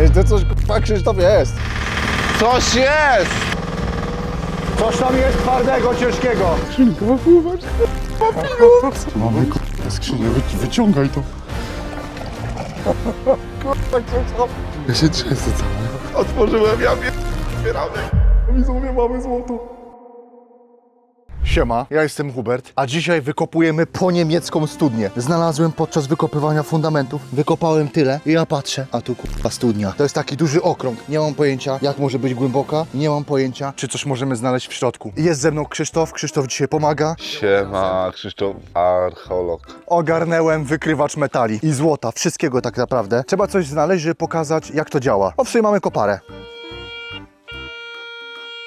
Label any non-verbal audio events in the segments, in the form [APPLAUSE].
Gdzieś to coś k***a Krzysztof jest. Coś jest! Coś tam jest twardego, ciężkiego. Skrzynka, zobacz. Mamy k***a skrzynię, wy, wyciągaj to. Tak Krzysztof. Ja się trzęsę cały. Otworzyłem, ja wiem. Otwieramy. Widzowie, mamy złoto. Siema, ja jestem Hubert, a dzisiaj wykopujemy po niemiecką studnię. Znalazłem podczas wykopywania fundamentów, wykopałem tyle i ja patrzę, a tu kurwa studnia. To jest taki duży okrąg, nie mam pojęcia jak może być głęboka, nie mam pojęcia czy coś możemy znaleźć w środku. Jest ze mną Krzysztof, Krzysztof dzisiaj pomaga. Siema, Krzysztof, archeolog. Ogarnęłem wykrywacz metali i złota, wszystkiego tak naprawdę. Trzeba coś znaleźć, żeby pokazać jak to działa. O, w sumie mamy koparę.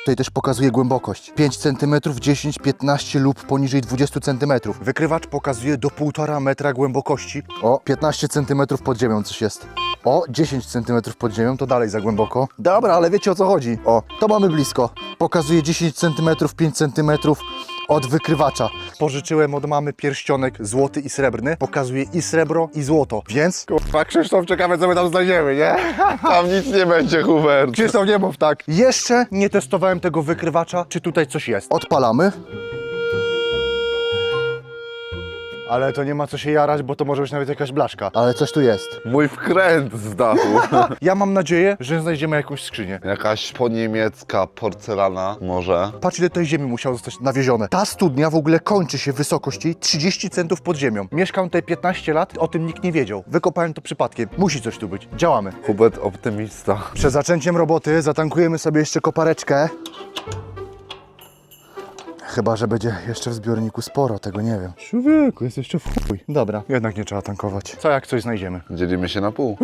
Tutaj też pokazuje głębokość. 5 cm, 10, 15 lub poniżej 20 cm. Wykrywacz pokazuje do 1,5 metra głębokości. O, 15 cm pod ziemią coś jest. O, 10 cm pod ziemią, to dalej za głęboko. Dobra, ale wiecie o co chodzi. O, to mamy blisko. Pokazuje 10 cm, 5 cm od wykrywacza. Pożyczyłem od mamy pierścionek złoty i srebrny. Pokazuje i srebro, i złoto. Więc... Kurwa, Krzysztof, czekamy co my tam znajdziemy, nie? [LAUGHS] Tam nic nie będzie, Hubert. Krzysztof, nie mów tak. Jeszcze nie testowałem tego wykrywacza, czy tutaj coś jest. Odpalamy. Ale to nie ma co się jarać, bo to może być nawet jakaś blaszka. Ale coś tu jest. Mój wkręt z dachu. [LAUGHS] Ja mam nadzieję, że znajdziemy jakąś skrzynię. Jakaś poniemiecka porcelana może. Patrz ile tej ziemi musiało zostać nawiezione. Ta studnia w ogóle kończy się wysokość jej 30 centów pod ziemią. Mieszkam tutaj 15 lat, o tym nikt nie wiedział. Wykopałem to przypadkiem. Musi coś tu być. Działamy. Hubert optymista. Przed zaczęciem roboty zatankujemy sobie jeszcze kopareczkę. Chyba, że będzie jeszcze w zbiorniku sporo, tego nie wiem. Człowieku, jest jeszcze w chuj. Dobra, jednak nie trzeba tankować. Co jak coś znajdziemy? Dzielimy się na pół.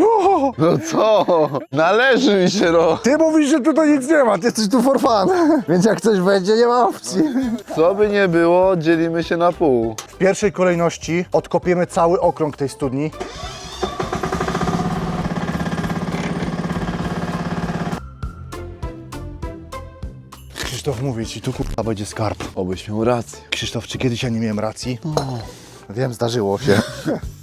No co? Należy mi się, no. Ty mówisz, że tutaj nic nie ma, ty jesteś tu for fun. Więc jak coś będzie, nie ma opcji. Co by nie było, dzielimy się na pół. W pierwszej kolejności odkopiemy cały okrąg tej studni. Krzysztof mówi ci, tu kurwa będzie skarb. Obyś miał rację. Krzysztof, czy kiedyś ja nie miałem racji? Wiem, zdarzyło się. [LAUGHS]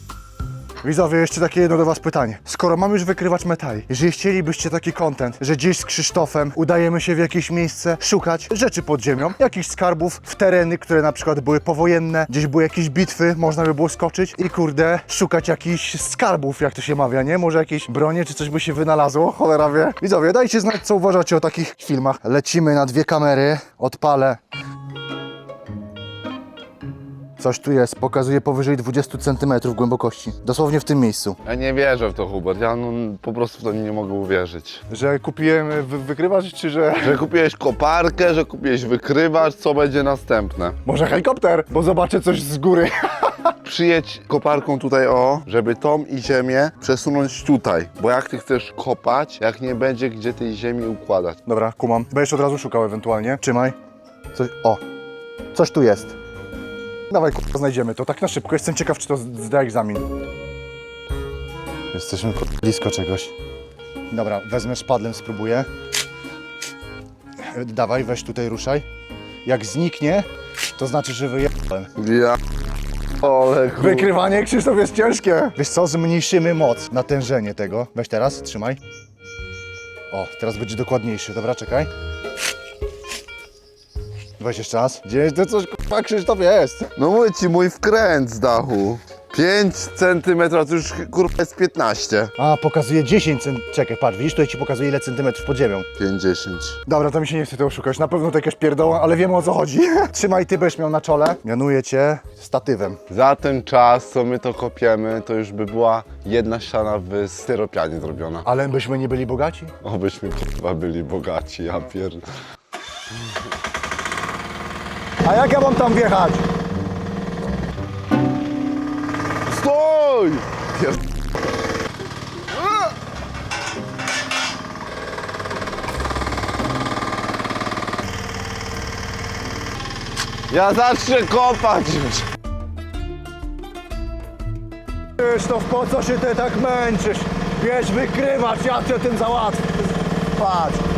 Widzowie, jeszcze takie jedno do Was pytanie. Skoro mamy już wykrywać metali, jeżeli chcielibyście taki content, że gdzieś z Krzysztofem udajemy się w jakieś miejsce szukać rzeczy pod ziemią, jakichś skarbów w tereny, które na przykład były powojenne, gdzieś były jakieś bitwy, można by było skoczyć i kurde, szukać jakichś skarbów, jak to się mawia, nie? Może jakieś bronie czy coś by się wynalazło, [LAUGHS] cholera wie. Widzowie, dajcie znać, co uważacie o takich filmach. Lecimy na dwie kamery, odpalę. Coś tu jest, pokazuje powyżej 20 cm głębokości. Dosłownie w tym miejscu. Ja nie wierzę w to, Hubert. Ja no, po prostu w to nie mogę uwierzyć. Że kupiłem wy wykrywacz, czy że... Że kupiłeś koparkę, że kupiłeś wykrywacz, co będzie następne? Może helikopter, bo zobaczę coś z góry. [LAUGHS] Przyjedź koparką tutaj o, żeby tą i ziemię przesunąć tutaj. Bo jak ty chcesz kopać, jak nie będzie gdzie tej ziemi układać? Dobra, kumam. Będziesz od razu szukał ewentualnie. Trzymaj. Coś... O! Coś tu jest. Dawaj, kurwa, znajdziemy to. Tak na szybko. Jestem ciekaw, czy to zda egzamin. Jesteśmy kurwa, blisko czegoś. Dobra, wezmę szpadlem, spróbuję. Dawaj, weź tutaj, ruszaj. Jak zniknie, to znaczy, że wyjechałem. Ja... Ole, kur... Wykrywanie Krzysztof jest ciężkie. Wiesz co, zmniejszymy moc, natężenie tego. Weź teraz, trzymaj. O, teraz będzie dokładniejszy. Dobra, czekaj. Weź jeszcze raz. Gdzieś to coś k***a Krzysztof jest. No mówię ci, mój wkręt z dachu. 5 centymetrów, to już kurwa jest 15. A, pokazuje 10 cent... Czekaj, patrz, widzisz, tutaj ci pokazuje ile centymetrów pod ziemią. 50. Dobra, to mi się nie chce tego szukać. Na pewno to jakaś pierdoła, ale wiemy o co chodzi. [LAUGHS] Trzymaj, ty będziesz miał na czole. Mianuję cię statywem. Za ten czas, co my to kopiemy, to już by była jedna ściana w styropianie zrobiona. Ale byśmy nie byli bogaci? Obyśmy kurwa byli bogaci, ja pier... A jak ja mam tam wjechać? Stój! Pier... Ja zacznę kopać już. Krzysztof, po co się ty tak męczysz? Wiesz, wykrywać, ja cię tym załatwię. Patrz.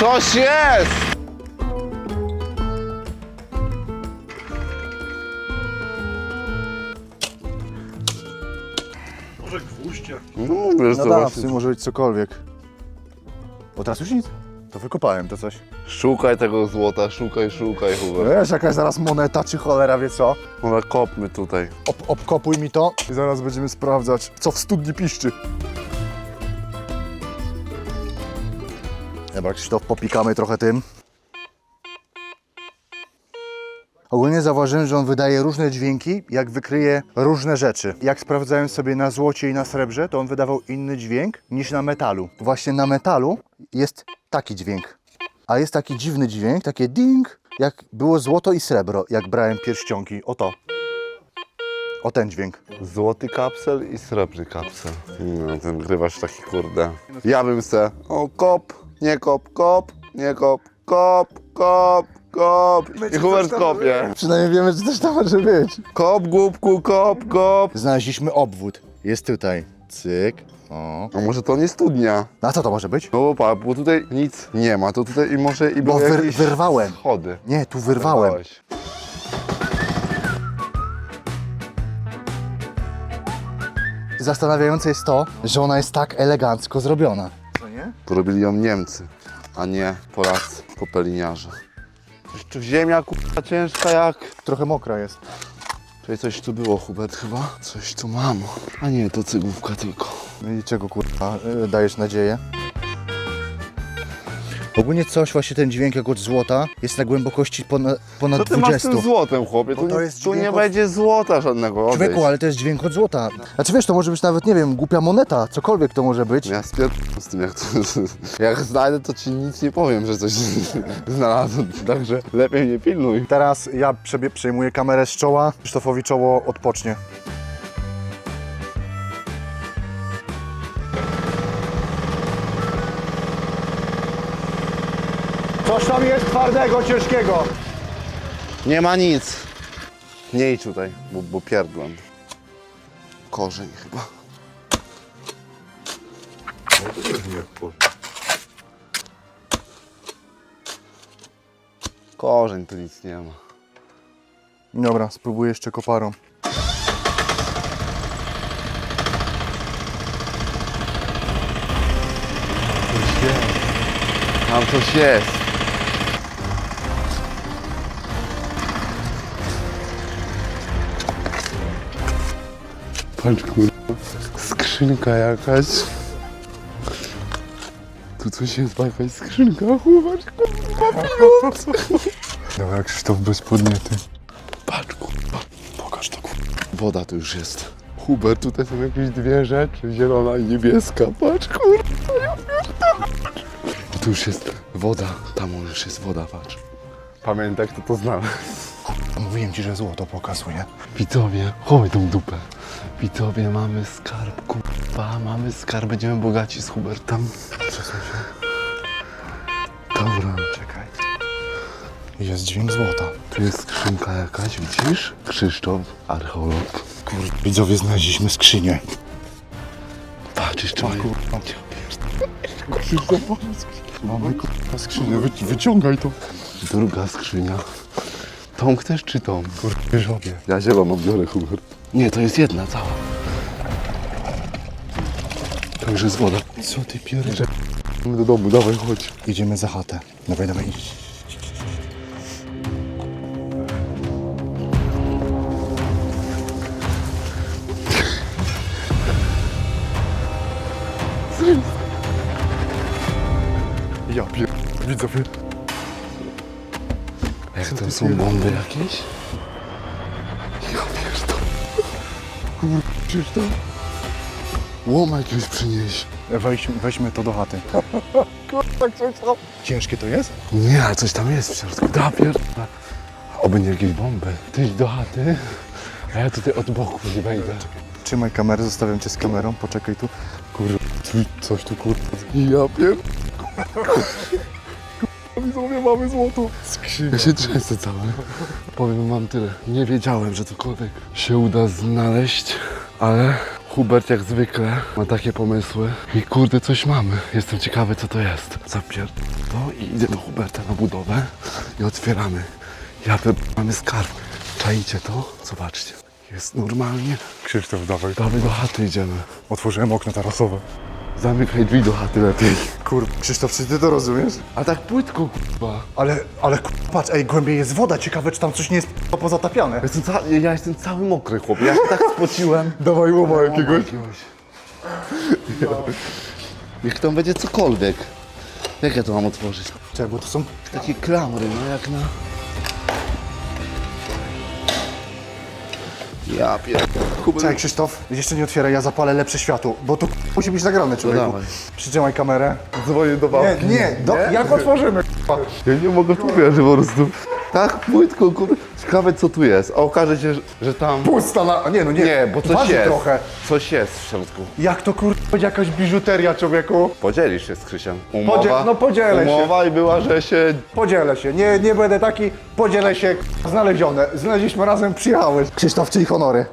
Coś jest! Może gwóździe. No wiesz Na co, dawcy właśnie. może być cokolwiek. Bo teraz już nic. To wykopałem to coś. Szukaj tego złota, szukaj, szukaj, Hubert. Wiesz, jakaś zaraz moneta czy cholera wie co. Może kopmy tutaj. Ob, obkopuj mi to i zaraz będziemy sprawdzać, co w studni piszczy. Dobra, Krzysztof, popikamy trochę tym. Ogólnie zauważyłem, że on wydaje różne dźwięki, jak wykryje różne rzeczy. Jak sprawdzałem sobie na złocie i na srebrze, to on wydawał inny dźwięk niż na metalu. Właśnie na metalu jest taki dźwięk. A jest taki dziwny dźwięk, takie ding, jak było złoto i srebro, jak brałem pierścionki. O to. O ten dźwięk. Złoty kapsel i srebrny kapsel. No, ten grywasz taki kurde. Ja bym se, o kop, nie kop, kop, nie kop, kop, kop, kop. I Hubert kopie. Przynajmniej wiemy, że coś tam może być. Kop, głupku, kop, kop. Znaleźliśmy obwód. Jest tutaj. Cyk. O. A może to nie studnia? A co to może być? No bo pa, bo tutaj nic nie ma, to tutaj i może i Bo były wyr- jakieś wyrwałem. schody. Nie, tu wyrwałem. Wyrwałeś. Zastanawiające jest to, że ona jest tak elegancko zrobiona. Nie? Porobili ją Niemcy, a nie Polacy, popeliniarze. Jeszcze ziemia kurwa ciężka jak... Trochę mokra jest. Tutaj coś tu było, Hubert, chyba? Coś tu mam. A nie, to cygłówka tylko. No i czego kurwa y, dajesz nadzieję? Ogólnie coś, właśnie ten dźwięk jak od złota jest na głębokości ponad, ponad Co ty masz z 20. tym złotem, chłopie? Tu, to nie- jest tu nie dźwięk od- będzie złota żadnego. odejdź. Człowieku, ale to jest dźwięk od złota. Znaczy wiesz, to może być nawet, nie wiem, głupia moneta, cokolwiek to może być. Ja spier... z tym, jak to... Jak znajdę, to ci nic nie powiem, że coś [LAUGHS] znalazłem. Także lepiej nie pilnuj. Teraz ja przebie- przejmuję kamerę z czoła, Krzysztofowi czoło odpocznie. Twardego, ciężkiego. Nie ma nic. Nie idź tutaj, bo, bo pierdlam. Korzeń chyba. Korzeń tu nic nie ma. Dobra, spróbuję jeszcze koparą. Tam coś jest. Patrz kurwa, skrzynka jakaś. Tu coś jest, jakaś skrzynka, chłopak, kurwa, pieniądz. Dobra, Krzysztof bez podniety. Patrz kurwa, pokaż to kurwa. Woda tu już jest. Hubert, tutaj są jakieś dwie rzeczy, zielona i niebieska. Patrz kurwa, ja tu już jest woda, tam już jest woda, patrz. Pamiętaj, kto to znalazł. Mówiłem ci, że złoto pokazuje. Widzowie, chowaj tą dupę. Widzowie, mamy skarb, kurwa, mamy skarb, będziemy bogaci z Hubertem. Się. Dobra, Czekaj. Jest dźwięk złota. tu jest skrzynka jakaś, widzisz? Krzysztof, archeolog. Kurde, widzowie, znaleźliśmy skrzynię. Patrz, jeszcze mamy... Krzysztof, mamy k***a skrzynię, Wy, wyciągaj to. Druga skrzynia. Tą chcesz czy tą? Kurde, bierz obie. Ja zieloną biorę, Hubert. Nie, to jest jedna cała. To już jest woda. Co ty? Mamy do domu, dawaj, chodź. Idziemy za chatę. Dawaj, dawaj, idź. Ja pier... Widzowie. Jak to są bomby jakieś? Ja pierdolę. Krzysztof. Łoma jakiegoś przynieś. Weź, weźmy to do chaty. [LAUGHS] Kurwa, Krzysztof. Ciężkie to jest? Nie, ale coś tam jest w środku. Da pierdolę. Oby nie jakieś bomby. Ty idź do chaty, a ja tutaj od boku nie wejdę. Trzymaj kamerę, zostawiam cię z kamerą, poczekaj tu. Kurde, tu- coś tu kurde. Ja pier... Widzowie, mamy złoto. Ja się trzęsę cały. Powiem wam tyle. Nie wiedziałem, że cokolwiek się uda znaleźć, ale Hubert jak zwykle ma takie pomysły i kurde coś mamy. Jestem ciekawy co to jest. Zapier... to i idę do Huberta na budowę i otwieramy. Ja pier... mamy skarb. Czajcie to? Zobaczcie. Jest normalnie. Krzysztof, dawaj. Dawaj do chaty idziemy. Otworzyłem okno tarasowe. Zamykaj drzwi do chaty lepiej. Kur... Krzysztof, czy ty to rozumiesz? A tak płytko, kurwa. Ale, ale kur... patrz, ej, głębiej jest woda. Ciekawe, czy tam coś nie jest p- pozatapiane. Jestem ca... Ja jestem cały mokry, chłopie. Ja się tak spociłem. [LAUGHS] Dawaj łoma jakiegoś. Niech tam będzie cokolwiek. Jak ja to mam otworzyć? Czekaj, bo to są... Takie klamry, no jak na... Ja pier... Czekaj, Krzysztof, jeszcze nie otwieraj, ja zapalę lepsze światło, bo to musi być nagrane, człowieku. dawaj. Przytrzymaj kamerę. Dzwonię do Nie, nie, do, jak otworzymy, k***a? Ja nie mogę w to wierzyć po prostu. Tak, płytko, kurde. Ciekawe co tu jest. A okaże się, że, że tam... Pusta na... a Nie, no nie, Nie, bo coś waży jest. trochę. Coś jest w środku. Jak to kur... będzie jakaś biżuteria, człowieku? Podzielisz się z Krzysiem. Podzie- no podzielę się. Umowa i była, że się... Podzielę się, nie, nie będę taki, podzielę się, k***a, znalezione. Znaleźliśmy razem, przyjechałeś. Krzysztof, czyli honory.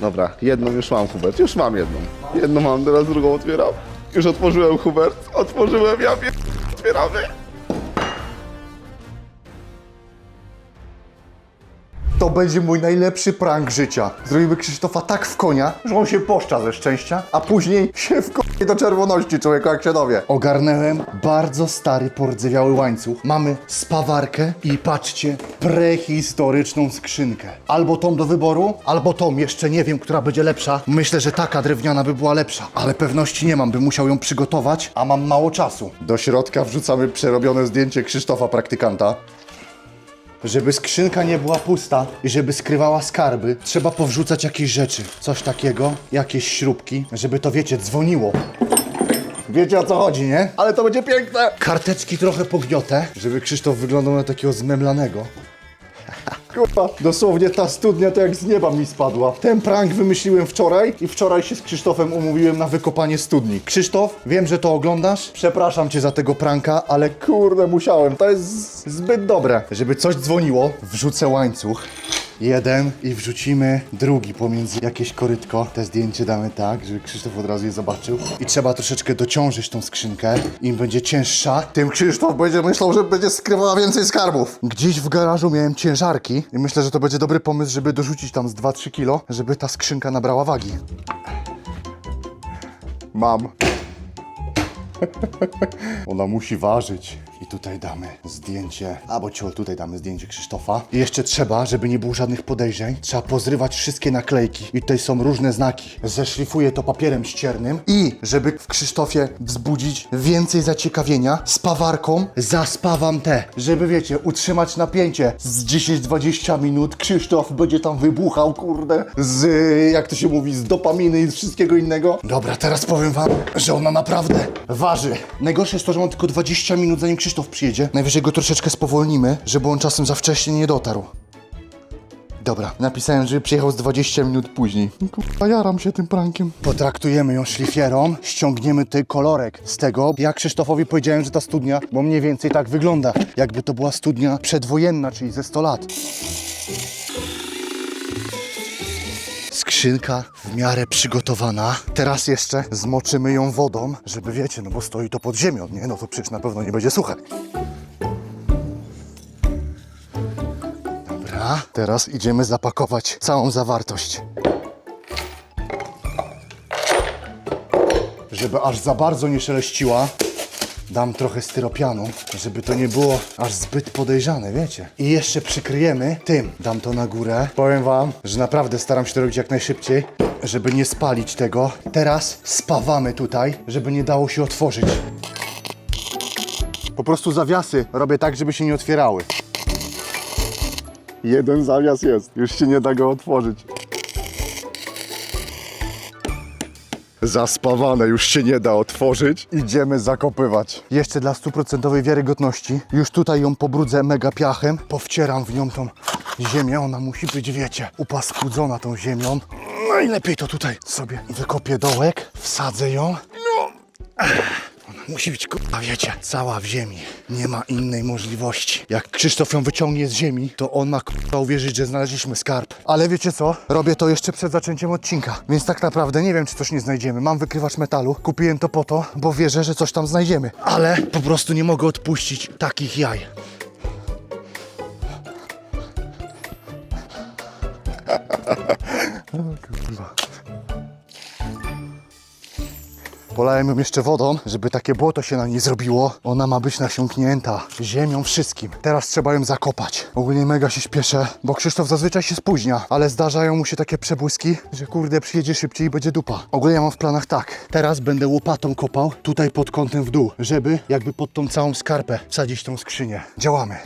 Dobra, jedną już mam, Hubert. Już mam jedną. Jedną mam, teraz drugą otwieram. Już otworzyłem, Hubert. Otworzyłem, ja pier... Otwieramy. To będzie mój najlepszy prank życia. Zrobimy Krzysztofa tak w konia, że on się poszcza ze szczęścia, a później [LAUGHS] się w konie do czerwoności, człowieku, jak się dowie. Ogarnęłem bardzo stary, pordzewiały łańcuch. Mamy spawarkę i patrzcie, prehistoryczną skrzynkę. Albo tą do wyboru, albo tą, jeszcze nie wiem, która będzie lepsza. Myślę, że taka drewniana by była lepsza, ale pewności nie mam, bym musiał ją przygotować, a mam mało czasu. Do środka wrzucamy przerobione zdjęcie Krzysztofa, praktykanta. Żeby skrzynka nie była pusta i żeby skrywała skarby, trzeba powrzucać jakieś rzeczy. Coś takiego, jakieś śrubki, żeby to, wiecie, dzwoniło. Wiecie o co chodzi, nie? Ale to będzie piękne! Karteczki trochę pogniotę, żeby Krzysztof wyglądał na takiego zmemlanego. Kurwa, dosłownie ta studnia to jak z nieba mi spadła. Ten prank wymyśliłem wczoraj i wczoraj się z Krzysztofem umówiłem na wykopanie studni. Krzysztof, wiem, że to oglądasz. Przepraszam cię za tego pranka, ale kurde, musiałem. To jest zbyt dobre. Żeby coś dzwoniło, wrzucę łańcuch. Jeden i wrzucimy drugi pomiędzy jakieś korytko. Te zdjęcie damy tak, żeby Krzysztof od razu je zobaczył. I trzeba troszeczkę dociążyć tą skrzynkę. Im będzie cięższa, tym Krzysztof będzie myślał, że będzie skrywała więcej skarbów. Gdzieś w garażu miałem ciężarki i myślę, że to będzie dobry pomysł, żeby dorzucić tam z 2-3 kilo, żeby ta skrzynka nabrała wagi. Mam. [LAUGHS] Ona musi ważyć. I tutaj damy zdjęcie, albo ciol, tutaj damy zdjęcie Krzysztofa. I jeszcze trzeba, żeby nie było żadnych podejrzeń, trzeba pozrywać wszystkie naklejki. I tutaj są różne znaki. Zeszlifuję to papierem ściernym i, żeby w Krzysztofie wzbudzić więcej zaciekawienia, z pawarką zaspawam te, żeby wiecie, utrzymać napięcie. Z 10-20 minut Krzysztof będzie tam wybuchał, kurde, z, jak to się mówi, z dopaminy i z wszystkiego innego. Dobra, teraz powiem wam, że ona naprawdę waży. Najgorsze jest to, że mam tylko 20 minut zanim Krzysztof przyjedzie. Najwyżej go troszeczkę spowolnimy, żeby on czasem za wcześnie nie dotarł. Dobra, napisałem, żeby przyjechał z 20 minut później. Kurwa, jaram się tym prankiem. Potraktujemy ją szlifierą, ściągniemy tutaj kolorek z tego. Ja Krzysztofowi powiedziałem, że ta studnia, bo mniej więcej tak wygląda, jakby to była studnia przedwojenna, czyli ze 100 lat. Skrzynka w miarę przygotowana. Teraz jeszcze zmoczymy ją wodą, żeby wiecie, no bo stoi to pod ziemią, nie? No to przecież na pewno nie będzie suche. Dobra, teraz idziemy zapakować całą zawartość. Żeby aż za bardzo nie szeleściła, dam trochę styropianu, żeby to nie było aż zbyt podejrzane, wiecie. I jeszcze przykryjemy tym. Dam to na górę. Powiem wam, że naprawdę staram się to robić jak najszybciej, żeby nie spalić tego. Teraz spawamy tutaj, żeby nie dało się otworzyć. Po prostu zawiasy robię tak, żeby się nie otwierały. Jeden zawias jest, już się nie da go otworzyć. Zaspawane, już się nie da otworzyć. Idziemy zakopywać. Jeszcze dla stuprocentowej wiarygodności, już tutaj ją pobrudzę mega piachem, powcieram w nią tą ziemię, ona musi być, wiecie, upaskudzona tą ziemią. Najlepiej to tutaj sobie wykopię dołek, wsadzę ją. Musi być, kurwa, wiecie, cała w ziemi. Nie ma innej możliwości. Jak Krzysztof ją wyciągnie z ziemi, to on ma, kurwa, uwierzyć, że znaleźliśmy skarb. Ale wiecie co? Robię to jeszcze przed zaczęciem odcinka. Więc tak naprawdę nie wiem, czy coś nie znajdziemy. Mam wykrywacz metalu. Kupiłem to po to, bo wierzę, że coś tam znajdziemy. Ale po prostu nie mogę odpuścić takich jaj. [LAUGHS] Polałem ją jeszcze wodą, żeby takie błoto się na niej zrobiło. Ona ma być nasiąknięta ziemią, wszystkim. Teraz trzeba ją zakopać. Ogólnie mega się śpieszę, bo Krzysztof zazwyczaj się spóźnia, ale zdarzają mu się takie przebłyski, że kurde przyjedzie szybciej i będzie dupa. Ogólnie mam w planach tak. Teraz będę łopatą kopał tutaj pod kątem w dół, żeby jakby pod tą całą skarpę wsadzić tą skrzynię. Działamy.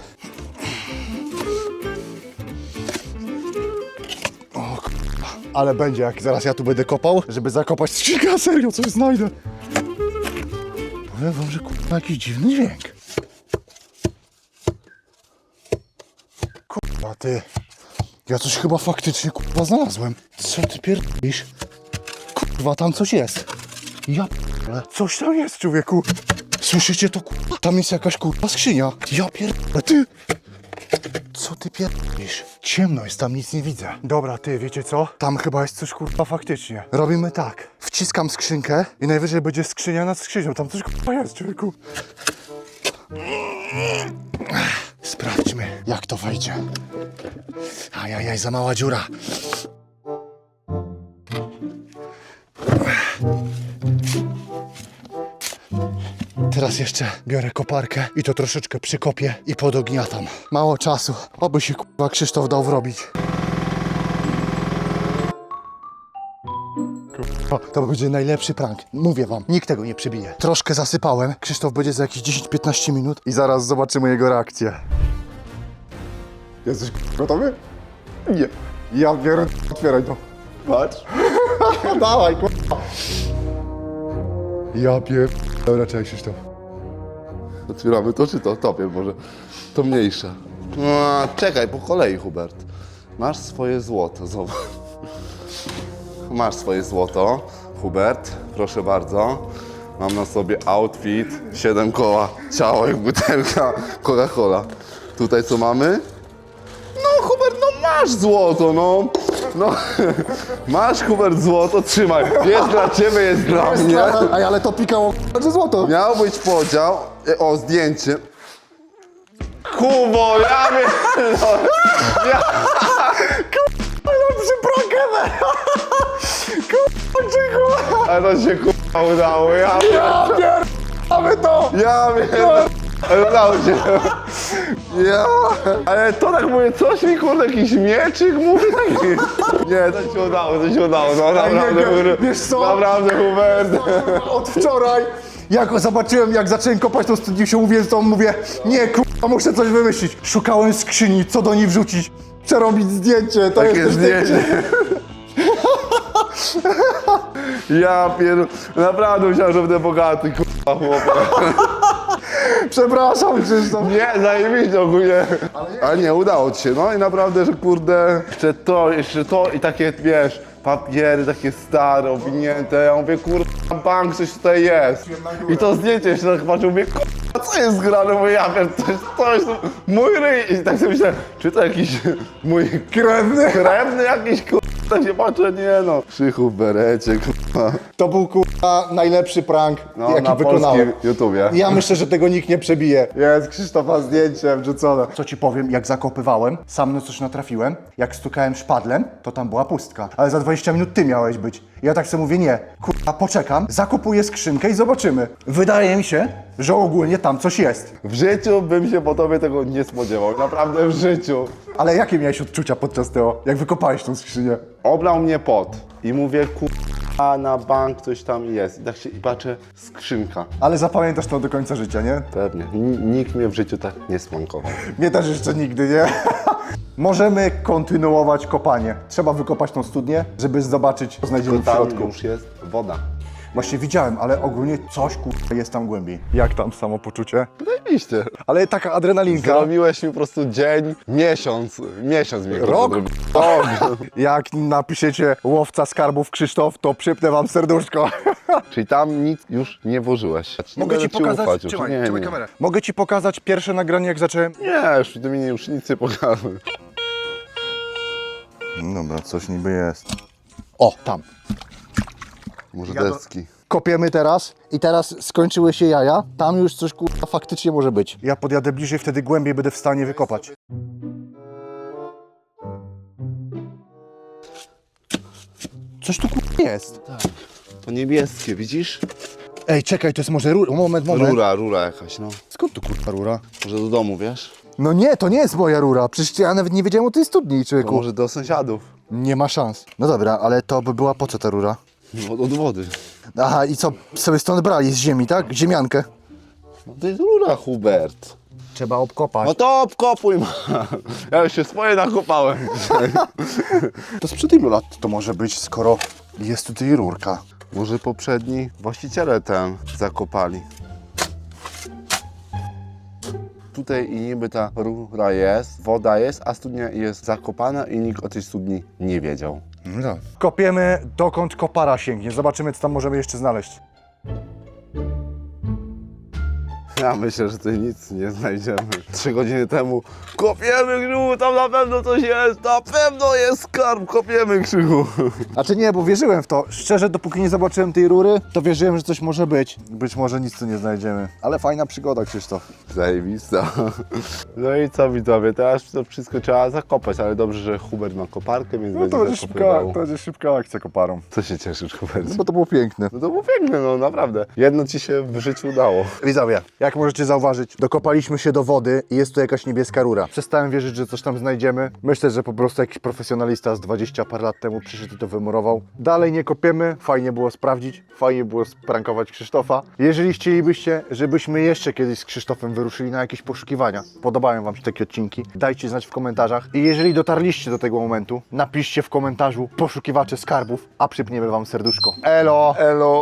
Ale będzie, jak zaraz ja tu będę kopał, żeby zakopać skrzynkę, serio, coś znajdę. Powiem wam, że kurwa jakiś dziwny dźwięk. Kurwa ty. Ja coś chyba faktycznie kurwa znalazłem. Co ty pierdolisz? Kurwa, tam coś jest. Ja pierdolę. Coś tam jest, człowieku. Słyszycie to kurwa? Tam jest jakaś kurwa skrzynia. Ja pierdolę, ty. Ty pierdolisz? Ciemno jest, tam nic nie widzę. Dobra, ty, wiecie co? Tam chyba jest coś kurwa faktycznie. Robimy tak. Wciskam skrzynkę i najwyżej będzie skrzynia nad skrzynią. Tam coś kurwa jest, człowieku. Sprawdźmy, jak to wejdzie. Ajajaj, za mała dziura. Teraz jeszcze biorę koparkę i to troszeczkę przykopię i podogniatam. Mało czasu. Oby się kurwa Krzysztof dał wrobić. Kurwa, To będzie najlepszy prank. Mówię wam, nikt tego nie przebije. Troszkę zasypałem. Krzysztof będzie za jakieś 10-15 minut i zaraz zobaczymy jego reakcję. Jesteś gotowy? Nie. Ja biorę, otwieraj to. Patrz. [LAUGHS] Dawaj, kurwa. Ja pier... Dobra, czekaj Krzysztof. Otwieramy to czy to? Topie może. To mniejsze. No, czekaj, po kolei, Hubert. Masz swoje złoto, zobacz. Masz swoje złoto, Hubert, proszę bardzo. Mam na sobie outfit, 7 koła, ciało jak butelka Coca-Cola. Tutaj co mamy? No Hubert, no masz złoto, no. No, [LAUGHS] masz Hubert złoto, trzymaj. Jest dla ciebie, jest dla mnie. Ej, ale to pikało że złoto. Miał być podział, e, o zdjęcie. Kubo, ja wiem, no, ja, ever! [LAUGHS] Kurwa, dziękuję! ale to się kurwa udało, ja Ja pier... Mamy to! ja wiem, udało się. Ja, ale to tak mówię, coś mi kurde, jakiś mieczyk mówi taki. Nie, to się udało, to się udało, no naprawdę, nie, kurde, wiesz co? naprawdę Hubert. Od wczoraj, jak zobaczyłem, jak zacząłem kopać tą studnię, się mówię, to mówię, nie kurwa, muszę coś wymyślić. Szukałem skrzyni, co do niej wrzucić, przerobić zdjęcie, to Takie jest zdjęcie. Ja pier... Naprawdę myślałem, że będę bogaty, kurwa chłopak. [LAUGHS] Przepraszam, Krzysztof. Nie, zajebiście ogólnie. Ale nie, udało ci się, no i naprawdę, że kurde, jeszcze to, jeszcze to i takie, wiesz, papiery takie stare, owinięte, ja mówię, kurwa, bank, coś tutaj jest. I to zdjęcie jeszcze tak patrzę, mówię, kurwa, co jest grane, mówię, ja wiem, jest coś, mój ryj. I tak sobie myślę, czy to jakiś mój krewny, krewny jakiś, kurwa, tak się patrzę, nie no. Krzychu w berecie, kurwa. To był kurwa najlepszy prank, No, jaki na wykonałem. polskim YouTubie. Ja myślę, że tego nikt nie przebije. Jest Krzysztofa zdjęcie wrzucone. Co ci powiem, jak zakopywałem, sam na coś natrafiłem. Jak stukałem szpadlem, to tam była pustka. Ale za 20 minut ty miałeś być. Ja tak sobie mówię, nie, kurwa, poczekam, zakupuję skrzynkę i zobaczymy. Wydaje mi się, że ogólnie tam coś jest. W życiu bym się po tobie tego nie spodziewał, naprawdę w życiu. Ale jakie miałeś odczucia podczas tego, jak wykopałeś tą skrzynię? Oblał mnie pot i mówię, kurwa, na bank coś tam jest. I tak się i patrzę, skrzynka. Ale zapamiętasz to do końca życia, nie? Pewnie, N- nikt mnie w życiu tak nie smankował. Mnie też jeszcze nigdy, nie? [LAUGHS] Możemy kontynuować kopanie. Trzeba wykopać tą studnię, żeby zobaczyć, co znajdziemy w Tam środku. już jest woda. Właśnie widziałem, ale ogólnie coś kurwa jest tam głębiej. Jak tam samopoczucie? Zajebiście. Ale taka adrenalinka. Zrobiłeś mi po prostu dzień, miesiąc, miesiąc mi Rok? Rok. [LAUGHS] Jak napiszecie łowca skarbów Krzysztof, to przypnę wam serduszko. [LAUGHS] Czyli tam nic już nie włożyłeś. Nie Mogę ci będę pokazać, ufać już. trzymaj, nie, trzymaj nie. kamerę. Mogę ci pokazać pierwsze nagranie, jak zacząłem. Nie, już ty mi już nic nie pokazuj. Dobra, coś niby jest. O, tam. Może Ja do- deski. Kopiemy teraz i teraz skończyły się jaja. Tam już coś kurwa faktycznie może być. Ja podjadę bliżej, wtedy głębiej będę w stanie wykopać. Coś tu kurwa jest. To niebieskie, widzisz? Ej, czekaj, to jest może rura. Moment, moment. Rura, rura jakaś, no. Skąd tu kurwa rura? Może do domu, wiesz? No nie, to nie jest moja rura. Przecież ja nawet nie wiedziałem o tej studni, To człowieku. może do sąsiadów. Nie ma szans. No dobra, ale to by była po co ta rura? No, od wody. Aha, i co, sobie stąd brali z ziemi, tak? Ziemiankę. No to jest rura, Hubert. Trzeba obkopać. No to obkopuj, ma. Ja już się swoje nakopałem. [LAUGHS] To sprzed ilu lat to może być, skoro jest tutaj rurka? Może poprzedni właściciele ten zakopali. Tutaj i niby ta rura jest, woda jest, a studnia jest zakopana i nikt o tej studni nie wiedział. No. Kopiemy dokąd kopara sięgnie. Zobaczymy, co tam możemy jeszcze znaleźć. [LAUGHS] Ja myślę, że tutaj nic nie znajdziemy. Trzy godziny temu kopiemy Krzychu, tam na pewno coś jest, na pewno jest skarb, kopiemy Krzychu. Znaczy nie, bo wierzyłem w to. Szczerze, dopóki nie zobaczyłem tej rury, to wierzyłem, że coś może być. Być może nic tu nie znajdziemy. Ale fajna przygoda, Krzysztof. Zajebista. No i co widzowie, teraz to wszystko trzeba zakopać, ale dobrze, że Hubert ma koparkę, więc będzie zakopywał. będzie szybka akcja koparą. Co się cieszysz, Hubert? No bo to było piękne. No to było piękne, no naprawdę. Jedno ci się w życiu udało. Widzowie, jak możecie zauważyć, dokopaliśmy się do wody i jest tu jakaś niebieska rura. Przestałem wierzyć, że coś tam znajdziemy. Myślę, że po prostu jakiś profesjonalista z 20 par lat temu przyszedł i to wymurował. Dalej nie kopiemy, fajnie było sprawdzić, fajnie było sprankować Krzysztofa. Jeżeli chcielibyście, żebyśmy jeszcze kiedyś z Krzysztofem wyruszyli na jakieś poszukiwania, podobają Wam się takie odcinki, dajcie znać w komentarzach. I jeżeli dotarliście do tego momentu, napiszcie w komentarzu poszukiwacze skarbów, a przypniemy Wam serduszko. Elo! Elo!